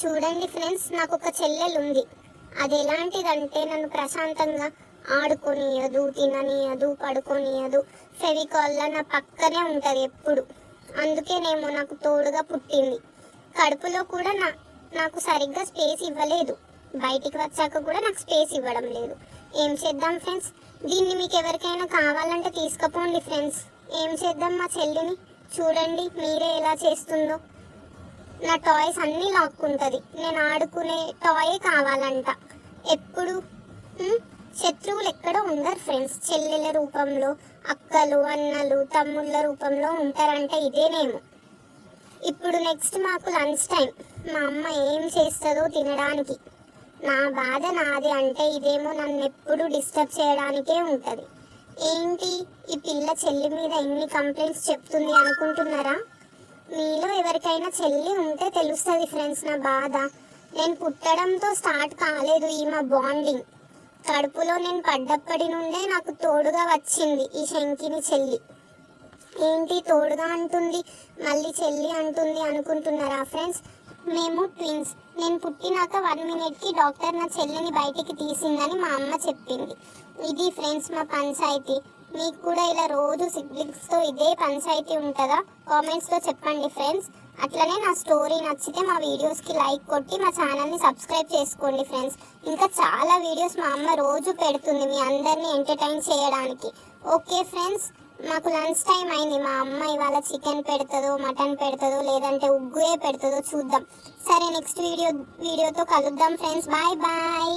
చూడండి ఫ్రెండ్స్ నాకు ఒక చెల్లెలు ఉంది అది ఎలాంటిదంటే నన్ను ప్రశాంతంగా ఆడుకోనియదు తిననీయదు పడుకోనియదు ఫెవికాల్లో నా పక్కనే ఉంటుంది ఎప్పుడు. అందుకేనేమో నాకు తోడుగా పుట్టింది. కడుపులో కూడా నా నాకు సరిగ్గా స్పేస్ ఇవ్వలేదు. బయటికి వచ్చాక కూడా నాకు స్పేస్ ఇవ్వడం లేదు. ఏం చేద్దాం ఫ్రెండ్స్? దీన్ని మీకు ఎవరికైనా కావాలంటే తీసుకుపోండి ఫ్రెండ్స్. ఏం చేద్దాం మా చెల్లిని? చూడండి మీరే ఎలా చేస్తుందో. నా టాయ్స్ అన్నీ లాక్కుంటుంది నేను ఆడుకునే టాయ్ కావాలంట. ఎప్పుడు? శత్రువులు ఎక్కడో ఉండరు ఫ్రెండ్స్ చెల్లెల రూపంలో అక్కలు అన్నలు తమ్ముళ్ళ రూపంలో ఉంటారంటే ఇదేనేమో. ఇప్పుడు నెక్స్ట్ మాకు లంచ్ టైం మా అమ్మ ఏం చేస్తుందో తినడానికి. నా బాధ నాది అంటే ఇదేమో నన్ను ఎప్పుడు డిస్టర్బ్ చేయడానికే ఉంటుంది. ఏంటి? ఈ పిల్ల చెల్లి మీద ఎన్ని కంప్లైంట్స్ చెప్తుంది అనుకుంటున్నారా? మీలో ఎవరికైనా చెల్లి ఉంటే తెలుస్తుంది ఫ్రెండ్స్ నా బాధ. నేను పుట్టడంతో స్టార్ట్ కాలేదు ఈ మా బాండింగ్ కడుపులో నేను పడ్డప్పటి నుండే నాకు తోడుగా వచ్చింది ఈ శంకిని చెల్లి. ఏంటి తోడుగా అంటుంది? మళ్ళీ చెల్లి అంటుంది అనుకుంటున్నారా ఫ్రెండ్స్ మేము ట్విన్స్ నేను పుట్టినాక వన్ మినిట్కి డాక్టర్ నా చెల్లిని బయటికి తీసిందని మా అమ్మ చెప్పింది. ఇది ఫ్రెండ్స్ మా పంచాయతీ. మీకు కూడా ఇలా రోజు సిబ్లింగ్స్తో ఇదే పంచాయతీ ఉంటుందా? కామెంట్స్లో చెప్పండి ఫ్రెండ్స్. అట్లనే నా స్టోరీ నచ్చితే మా వీడియోస్కి లైక్ కొట్టి మా ఛానల్ని సబ్స్క్రైబ్ చేసుకోండి ఫ్రెండ్స్. ఇంకా చాలా వీడియోస్ మా అమ్మ రోజు పెడుతుంది మీ అందరినీ ఎంటర్టైన్ చేయడానికి. ఓకే ఫ్రెండ్స్ మాకు లంచ్ టైం అయింది. మా అమ్మ ఇవాళ చికెన్ పెడుతుందో మటన్ పెడుతుందో లేదంటే ఉగ్గుయే పెడుతుందో చూద్దాం. సరే నెక్స్ట్ వీడియో వీడియోతో కలుద్దాం ఫ్రెండ్స్. Bye bye.